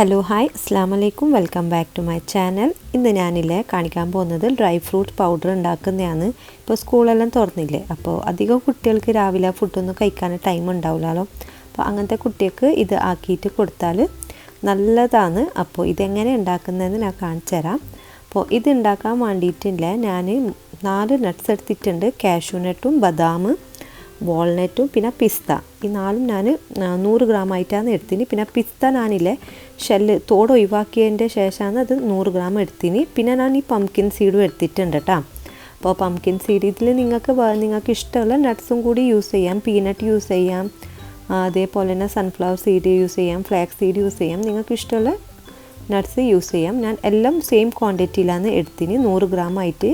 Hello hi അസ്സാം വലൈക്കും welcome back to my channel ഇന്ന് ഞാനില്ലേ കാണിക്കാൻ പോകുന്നത് ഡ്രൈ ഫ്രൂട്ട് പൗഡർ ഉണ്ടാക്കുന്നതാണ്. ഇപ്പോൾ സ്കൂളെല്ലാം തുറന്നില്ലേ? അപ്പോൾ അധികം കുട്ടികൾക്ക് രാവിലെ ഫുഡൊന്നും കഴിക്കാൻ ടൈം ഉണ്ടാവില്ലല്ലോ. അപ്പോൾ അങ്ങനത്തെ കുട്ടികൾക്ക് ഇത് ആക്കിയിട്ട് കൊടുത്താൽ നല്ലതാണ്. അപ്പോൾ ഇതെങ്ങനെ ഉണ്ടാക്കുന്നതെന്ന് ഞാൻ കാണിച്ചു തരാം. അപ്പോൾ ഇത് ഉണ്ടാക്കാൻ വേണ്ടിയിട്ടില്ല ഞാൻ നാല് നട്ട്സ് എടുത്തിട്ടുണ്ട്. കാഷ്യൂ നട്ടും ബദാം വാൾനട്ടും പിന്നെ പിസ്ത ഈ നാലും ഞാൻ നൂറ് ഗ്രാം ആയിട്ടാണ് എടുത്തിന്. പിന്നെ പിസ്ത ഞാനില്ലേ ഷെല്ല് തോട് ഒഴിവാക്കിയതിന്റെ ശേഷമാണ് അത് നൂറ് ഗ്രാം എടുത്തിന്. പിന്നെ ഞാൻ ഈ പംകിൻ സീഡും എടുത്തിട്ടുണ്ട് കേട്ടോ അപ്പോൾ പംകിൻ സീഡ് ഇതിൽ നിങ്ങൾക്ക് നിങ്ങൾക്ക് ഇഷ്ടമുള്ള നട്ട്സും കൂടി യൂസ് ചെയ്യാം. പീനട്ട് യൂസ് ചെയ്യാം. അതേപോലെ തന്നെ സൺഫ്ലവർ സീഡ് യൂസ് ചെയ്യാം. ഫ്ലാക്സ് സീഡ് യൂസ് ചെയ്യാം. നിങ്ങൾക്ക് ഇഷ്ടമുള്ള നട്ട്സ് യൂസ് ചെയ്യാം. ഞാൻ എല്ലാം സെയിം ക്വാണ്ടിറ്റിയിലാണ് എടുത്തിന്. നൂറ് ഗ്രാം ആയിട്ട്.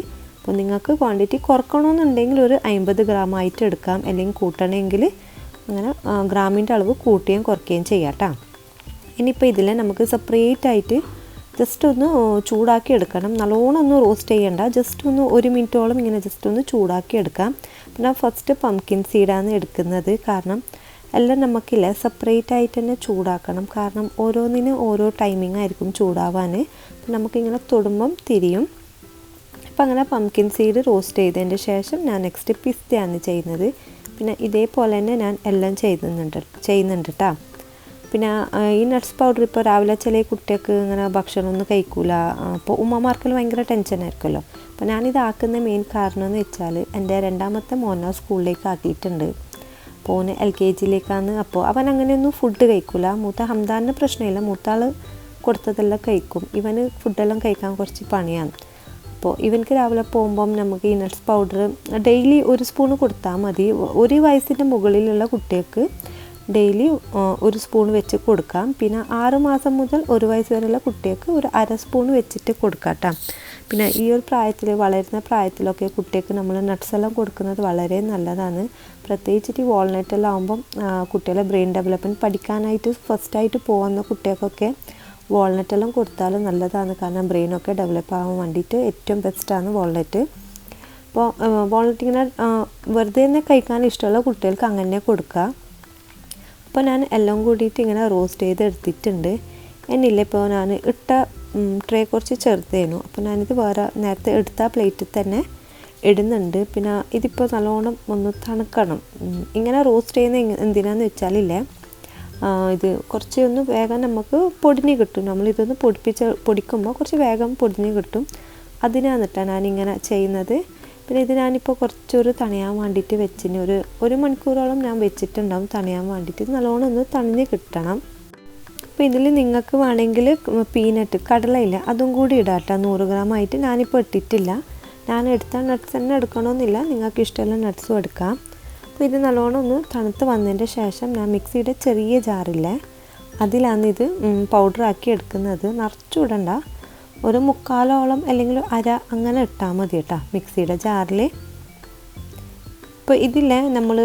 അപ്പോൾ നിങ്ങൾക്ക് ക്വാണ്ടിറ്റി കുറക്കണമെന്നുണ്ടെങ്കിൽ ഒരു അമ്പത് ഗ്രാം ആയിട്ട് എടുക്കാം. അല്ലെങ്കിൽ കൂട്ടണമെങ്കിൽ അങ്ങനെ ഗ്രാമിന്റെ അളവ് കൂട്ടുകയും കുറയ്ക്കുകയും ചെയ്യാം കേട്ടോ ഇനിയിപ്പോൾ ഇതിൽ നമുക്ക് സെപ്പറേറ്റ് ആയിട്ട് ജസ്റ്റ് ഒന്ന് ചൂടാക്കി എടുക്കണം. നല്ലോണം ഒന്ന് റോസ്റ്റ് ചെയ്യണ്ട. ജസ്റ്റ് ഒന്ന് ഒരു മിനിറ്റോളം ഇങ്ങനെ ജസ്റ്റ് ഒന്ന് ചൂടാക്കി എടുക്കാം. പിന്നെ ഫസ്റ്റ് പംകിൻ സീഡാണ് എടുക്കുന്നത്. കാരണം എല്ലാം നമുക്കില്ല സെപ്പറേറ്റ് ആയിട്ട് തന്നെ ചൂടാക്കണം. കാരണം ഓരോന്നിന് ഓരോ ടൈമിംഗ് ആയിരിക്കും ചൂടാവാൻ. നമുക്കിങ്ങനെ തൊടുമ്പം തിരിയും. അപ്പം അങ്ങനെ പംകിൻ സീഡ് റോസ്റ്റ് ചെയ്തതിന്റെ ശേഷം ഞാൻ നെക്സ്റ്റ് പിസ്തയാണ് ചെയ്യുന്നത്. പിന്നെ ഇതേപോലെ തന്നെ ഞാൻ എല്ലാം ചെയ്യുന്നുണ്ട് ചെയ്യുന്നുണ്ട് കേട്ടോ പിന്നെ ഈ നട്ട്സ് പൗഡർ ഇപ്പോൾ രാവിലെ ചില കുട്ടികൾക്ക് ഇങ്ങനെ ഭക്ഷണമൊന്നും കഴിക്കൂല. അപ്പോൾ ഉമ്മമാർക്കെല്ലാം ഭയങ്കര ടെൻഷനായിരിക്കുമല്ലോ അപ്പോൾ ഞാനിത് ആക്കുന്ന മെയിൻ കാരണം എന്ന് വെച്ചാൽ എന്റെ രണ്ടാമത്തെ മോനെ സ്കൂളിലേക്ക് ആക്കിയിട്ടുണ്ട്. അപ്പോൾ എൽ കെ ജിയിലേക്കാണ്. അപ്പോൾ അവൻ അങ്ങനെയൊന്നും ഫുഡ് കഴിക്കൂല. മൂത്ത ഹംദാനിന് പ്രശ്നമില്ല. മൂത്താൾ കൊടുത്തതെല്ലാം കഴിക്കും. ഇവന് ഫുഡെല്ലാം കഴിക്കാൻ കുറച്ച് പണിയാണ്. അപ്പോൾ ഇവൻക്ക് രാവിലെ പോകുമ്പം നമുക്ക് ഈ നട്ട്സ് പൗഡർ ഡെയിലി ഒരു സ്പൂൺ കൊടുത്താൽ മതി. ഒരു വയസ്സിന്റെ മുകളിലുള്ള കുട്ടികൾക്ക് ഡെയിലി ഒരു സ്പൂൺ വെച്ച് കൊടുക്കാം. പിന്നെ ആറ് മാസം മുതൽ ഒരു വയസ്സ് വരെയുള്ള കുട്ടികൾക്ക് ഒരു അര സ്പൂൺ വെച്ചിട്ട് കൊടുക്കാം കേട്ടോ. പിന്നെ ഈ ഒരു പ്രായത്തിൽ വളരുന്ന പ്രായത്തിലൊക്കെ കുട്ടികൾക്ക് നമ്മൾ നട്ട്സ് എല്ലാം കൊടുക്കുന്നത് വളരെ നല്ലതാണ്. പ്രത്യേകിച്ചിട്ട് ഈ വാൾനട്ടെല്ലാം ആകുമ്പം കുട്ടികളെ ബ്രെയിൻ ഡെവലപ്മെന്റ് പഠിക്കാനായിട്ട് ഫസ്റ്റായിട്ട് പോകുന്ന കുട്ടികൾക്കൊക്കെ വാൾനട്ട് എല്ലാം കൊടുത്താൽ നല്ലതാണ്. കാരണം ബ്രെയിനൊക്കെ ഡെവലപ്പ് ആവാൻ വേണ്ടിയിട്ട് ഏറ്റവും ബെസ്റ്റാണ് വാൾനട്ട് അപ്പോൾ വാൾനട്ട് ഇങ്ങനെ വെറുതെ തന്നെ കഴിക്കാൻ ഇഷ്ടമുള്ള കുട്ടികൾക്ക് അങ്ങനെ കൊടുക്കുക അപ്പോൾ ഞാൻ എല്ലാം കൂടിയിട്ട് ഇങ്ങനെ റോസ്റ്റ് ചെയ്ത് എടുത്തിട്ടുണ്ട്. എന്നില്ല ഇപ്പോൾ ഞാൻ ഇട്ട ട്രേ കുറച്ച് ചെറുതേനു. അപ്പോൾ ഞാനിത് വേറെ നേരത്തെ എടുത്ത പ്ലേറ്റിൽ തന്നെ ഇടുന്നുണ്ട്. പിന്നെ ഇതിപ്പോൾ നല്ലോണം ഒന്ന് തണുക്കണം. ഇങ്ങനെ റോസ്റ്റ് ചെയ്യുന്ന എന്തിനാന്ന് വെച്ചാലില്ലേ. ഇത് കുറച്ച് ഒന്ന് വേഗം നമുക്ക് പൊടിഞ്ഞ് കിട്ടും. നമ്മളിതൊന്ന് പൊടിപ്പിച്ച് പൊടിക്കുമ്പോൾ കുറച്ച് വേഗം പൊടിഞ്ഞ് കിട്ടും. അതിനാണ് കേട്ടോ ഞാനിങ്ങനെ ചെയ്യുന്നത്. പിന്നെ ഇത് ഞാനിപ്പോൾ കുറച്ചൊരു തണിയാൻ വേണ്ടിയിട്ട് വെച്ചിന്. ഒരു ഒരു മണിക്കൂറോളം ഞാൻ വെച്ചിട്ടുണ്ടാവും തണിയാൻ വേണ്ടിയിട്ട്. നല്ലോണം ഒന്ന് തണിഞ്ഞ് കിട്ടണം. അപ്പോൾ ഇതിൽ നിങ്ങൾക്ക് വേണമെങ്കിൽ പീനട്ട് കടലയില്ല അതും കൂടി ഇടാം കേട്ടോ. നൂറ് ഗ്രാം ആയിട്ട് ഞാനിപ്പോൾ ഇട്ടിട്ടില്ല. ഞാൻ എടുത്ത നട്ട്സ് തന്നെ എടുക്കണമെന്നില്ല. നിങ്ങൾക്ക് ഇഷ്ടമുള്ള നട്ട്സും എടുക്കാം. അപ്പോൾ ഇത് നല്ലോണം ഒന്ന് തണുത്ത് വന്നതിന്റെ ശേഷം ഞാൻ മിക്സിയുടെ ചെറിയ ജാറില്ലേ അതിലാണ് ഇത് പൗഡറാക്കി എടുക്കുന്നത്. നിറച്ചുവിടണ്ട. ഒരു മുക്കാലോളം അല്ലെങ്കിൽ അര അങ്ങനെ ഇട്ടാൽ മതി കേട്ടോ മിക്സിയുടെ ജാറിൽ ഇപ്പോൾ ഇതിൽ നമ്മൾ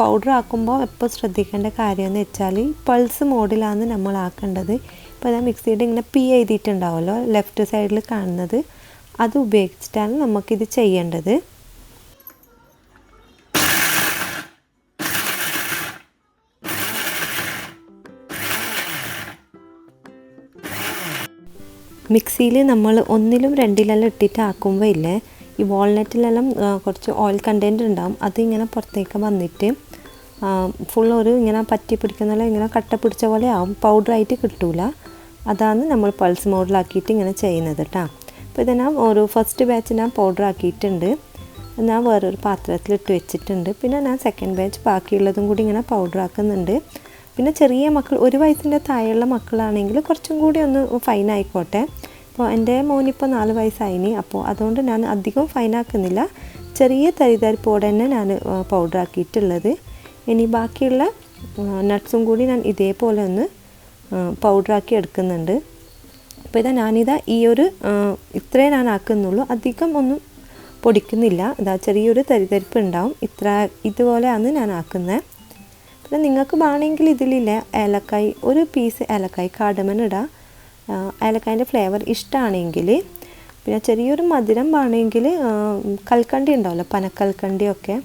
പൗഡർ ആക്കുമ്പോൾ എപ്പോൾ ശ്രദ്ധിക്കേണ്ട കാര്യം എന്ന് വെച്ചാൽ പൾസ് മോഡിലാണ് നമ്മൾ ആക്കേണ്ടത്. ഇപ്പോൾ ഞാൻ മിക്സിയുടെ ഇങ്ങനെ പി എഴുതിയിട്ടുണ്ടാവുമല്ലോ ലെഫ്റ്റ് സൈഡിൽ കാണുന്നത്. അത് ഉപയോഗിച്ചിട്ടാണ് നമുക്കിത് ചെയ്യേണ്ടത്. മിക്സിയിൽ നമ്മൾ ഒന്നിലും രണ്ടിലെല്ലാം ഇട്ടിട്ട് ആക്കുമ്പോൾ ഇല്ലേ ഈ വാൾനട്ടിലെല്ലാം കുറച്ച് ഓയിൽ കണ്ടന്റ് ഉണ്ടാവും. അതിങ്ങനെ പുറത്തേക്ക് വന്നിട്ട് ഫുൾ ഒരു ഇങ്ങനെ പറ്റി പിടിക്കുന്ന ഇങ്ങനെ കട്ട പിടിച്ച പോലെ ആവും. പൗഡറായിട്ട് കിട്ടൂല. അതാണ് നമ്മൾ പൾസ് മോഡലാക്കിയിട്ട് ഇങ്ങനെ ചെയ്യുന്നത് കേട്ടോ അപ്പോൾ ഇത് ഞാൻ ഒരു ഫസ്റ്റ് ബാച്ച് ഞാൻ പൗഡർ ആക്കിയിട്ടുണ്ട്. ഞാൻ വേറൊരു പാത്രത്തിലിട്ട് വെച്ചിട്ടുണ്ട്. പിന്നെ ഞാൻ സെക്കൻഡ് ബാച്ച് ബാക്കിയുള്ളതും കൂടി ഇങ്ങനെ പൗഡർ ആക്കുന്നുണ്ട്. പിന്നെ ചെറിയ മക്കൾ ഒരു വയസ്സിന്റെ താഴെയുള്ള മക്കളാണെങ്കിൽ കുറച്ചും കൂടി ഒന്ന് ഫൈൻ ആയിക്കോട്ടെ. അപ്പോൾ എന്റെ മോനിപ്പോൾ നാല് വയസ്സായിനി. അപ്പോൾ അതുകൊണ്ട് ഞാൻ അധികം ഫൈനാക്കുന്നില്ല ചെറിയ തരിതരിപ്പോടെ തന്നെ ഞാൻ പൗഡർ ആക്കിയിട്ടുള്ളത്. ഇനി ബാക്കിയുള്ള നട്ട്സും കൂടി ഞാൻ ഇതേപോലെ ഒന്ന് പൗഡർ ആക്കി എടുക്കുന്നുണ്ട്. അപ്പോൾ ഇതാ ഞാനിതാ ഈ ഒരു ഇത്രേ ഞാൻ ആക്കുന്നുള്ളൂ. അധികം ഒന്നും പൊടിക്കുന്നില്ല. ഇതാ ചെറിയൊരു തരിതരിപ്പ് ഉണ്ടാവും. ഇത്ര ഇതുപോലെയാണ് ഞാൻ ആക്കുന്നത്. പിന്നെ നിങ്ങൾക്ക് വേണമെങ്കിൽ ഇതിലില്ല ഏലക്കായ് ഒരു പീസ് ഏലക്കായ് കാടമൻ ഇടാം. ഏലക്കായന്റെ ഫ്ലേവർ ഇഷ്ടമാണെങ്കിൽ പിന്നെ ചെറിയൊരു മധുരം വേണമെങ്കിൽ കൽക്കണ്ടി ഉണ്ടാവില്ല പനക്കൽക്കണ്ടിയൊക്കെ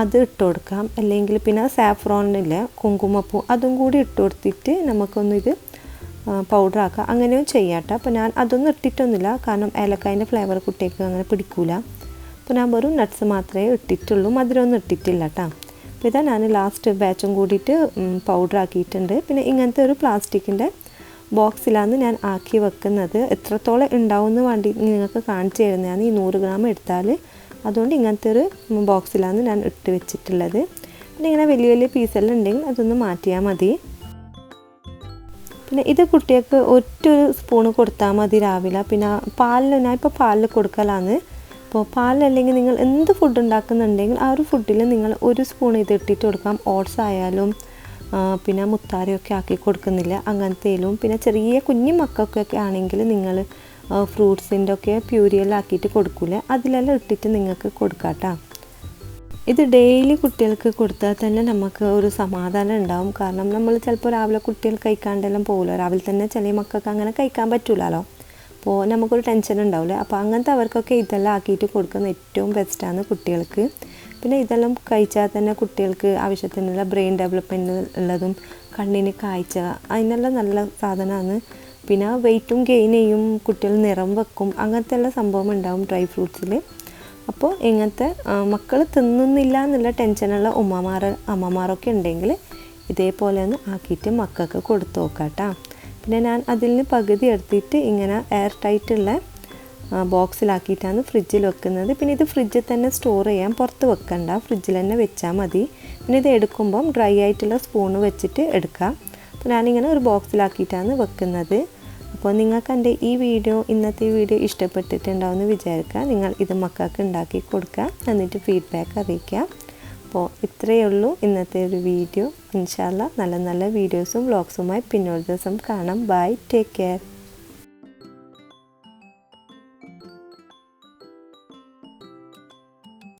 അത് ഇട്ട് കൊടുക്കാം. അല്ലെങ്കിൽ പിന്നെ സാഫ്രോണിലെ കുങ്കുമപ്പൂ അതും കൂടി ഇട്ട് കൊടുത്തിട്ട് നമുക്കൊന്ന് ഇത് പൗഡർ ആക്കാം. അങ്ങനെയും ചെയ്യാട്ടോ. അപ്പോൾ ഞാൻ അതൊന്നും ഇട്ടിട്ടൊന്നുമില്ല. കാരണം ഏലക്കായന്റെ ഫ്ലേവർ കുട്ടികൾക്ക് അങ്ങനെ പിടിക്കൂല. അപ്പോൾ ഞാൻ വെറും നട്ട്സ് മാത്രമേ ഇട്ടിട്ടുള്ളൂ. മധുരമൊന്നും ഇട്ടിട്ടില്ല കേട്ടോ അപ്പോൾ ഇതാ ഞാൻ ലാസ്റ്റ് ബാച്ചും കൂടിയിട്ട് പൗഡർ ആക്കിയിട്ടുണ്ട്. പിന്നെ ഇങ്ങനത്തെ ഒരു പ്ലാസ്റ്റിക്കിന്റെ ബോക്സിലാണ് ഞാൻ ആക്കി വെക്കുന്നത്. എത്രത്തോളം ഉണ്ടാവുമെന്ന് വേണ്ടി നിങ്ങൾക്ക് കാണിച്ചു തരുന്നതാണ്. ഈ നൂറ് ഗ്രാം എടുത്താൽ അതുകൊണ്ട് ഇങ്ങനത്തെ ഒരു ബോക്സിലാണ് ഞാൻ ഇട്ട് വെച്ചിട്ടുള്ളത്. പിന്നെ ഇങ്ങനെ വലിയ വലിയ പീസെല്ലാം ഉണ്ടെങ്കിൽ അതൊന്ന് മാറ്റിയാൽ മതി. പിന്നെ ഇത് കുട്ടികൾക്ക് ഒറ്റ സ്പൂണ് കൊടുത്താൽ മതി രാവിലെ. പിന്നെ പാലിൽ ഞാൻ ഇപ്പോൾ പാലിൽ കൊടുക്കലാണ്. അപ്പോൾ പാലല്ലെങ്കിൽ നിങ്ങൾ എന്ത് ഫുഡ് ഉണ്ടാക്കുന്നുണ്ടെങ്കിൽ ആ ഒരു ഫുഡിൽ നിങ്ങൾ ഒരു സ്പൂൺ ഇത് ഇട്ടിട്ട് കൊടുക്കാം. ഓട്സ് ആയാലും പിന്നെ മുത്താരയൊക്കെ ആക്കി കൊടുക്കുന്നില്ല അങ്ങനത്തേലും. പിന്നെ ചെറിയ കുഞ്ഞു മക്കൾക്കൊക്കെ ആണെങ്കിൽ നിങ്ങൾ ഫ്രൂട്ട്സിന്റെ ഒക്കെ പ്യൂരിയെല്ലാം ആക്കിയിട്ട് കൊടുക്കൂലേ. അതിലെല്ലാം ഇട്ടിട്ട് നിങ്ങൾക്ക് കൊടുക്കാം ഇത് ഡെയിലി കുട്ടികൾക്ക് കൊടുത്താൽ തന്നെ നമുക്ക് ഒരു സമാധാനം ഉണ്ടാവും. കാരണം നമ്മൾ ചിലപ്പോൾ രാവിലെ കുട്ടികൾ കഴിക്കാണ്ടെല്ലാം പോകുമല്ലോ രാവിലെ തന്നെ ചില മക്കൾക്ക് അങ്ങനെ കഴിക്കാൻ പറ്റൂലല്ലോ അപ്പോൾ നമുക്കൊരു ടെൻഷൻ ഉണ്ടാവില്ല അപ്പോൾ അങ്ങനത്തെ അവർക്കൊക്കെ ഇതെല്ലാം ആക്കിയിട്ട് കൊടുക്കുന്ന ഏറ്റവും ബെസ്റ്റാണ് കുട്ടികൾക്ക്. പിന്നെ ഇതെല്ലാം കഴിച്ചാൽ തന്നെ കുട്ടികൾക്ക് ആവശ്യത്തിനുള്ള ബ്രെയിൻ ഡെവലപ്മെന്റ് ഉള്ളതും കണ്ണിന് കാഴ്ച അതിനെല്ലാം നല്ല സാധനമാണ്. പിന്നെ വെയിറ്റും ഗെയിൻ ചെയ്യും കുട്ടികൾ നിറം വെക്കും അങ്ങനത്തെ എല്ലാ സംഭവം ഉണ്ടാവും ഡ്രൈ ഫ്രൂട്ട്സിൽ അപ്പോൾ ഇങ്ങനത്തെ മക്കൾ തിന്നുന്നില്ല എന്നുള്ള ടെൻഷനുള്ള ഉമ്മമാർ അമ്മമാരൊക്കെ ഉണ്ടെങ്കിൽ ഇതേപോലെ ഒന്ന് ആക്കിയിട്ട് മക്കൾക്ക് കൊടുത്തു നോക്കാം കേട്ടോ പിന്നെ ഞാൻ അതിൽ നിന്ന് പകുതി എടുത്തിട്ട് ഇങ്ങനെ എയർ ടൈറ്റുള്ള ബോക്സിലാക്കിയിട്ടാണ് ഫ്രിഡ്ജിൽ വെക്കുന്നത്. പിന്നെ ഇത് ഫ്രിഡ്ജിൽ തന്നെ സ്റ്റോർ ചെയ്യാൻ പുറത്ത് വെക്കണ്ട. ഫ്രിഡ്ജിൽ തന്നെ വെച്ചാൽ മതി. പിന്നെ ഇത് എടുക്കുമ്പം ഡ്രൈ ആയിട്ടുള്ള സ്പൂണ് വെച്ചിട്ട് എടുക്കാം. അപ്പോൾ ഞാനിങ്ങനെ ഒരു ബോക്സിലാക്കിയിട്ടാണ് വെക്കുന്നത്. അപ്പോൾ നിങ്ങൾക്ക് എന്റെ ഈ വീഡിയോ ഇന്നത്തെ വീഡിയോ ഇഷ്ടപ്പെട്ടിട്ടുണ്ടാവുമെന്ന് വിചാരിക്കുക. നിങ്ങൾ ഇത് മക്കൾക്ക് ഉണ്ടാക്കി കൊടുക്കുക. എന്നിട്ട് ഫീഡ്ബാക്ക് അറിയിക്കുക. അപ്പോൾ ഇത്രയേ ഉള്ളൂ ഇന്നത്തെ ഒരു വീഡിയോ. ഇൻഷാല്ല നല്ല നല്ല വീഡിയോസും വ്ളോഗ്സുമായി പിന്നൊരു ദിവസം കാണാം. Bye take care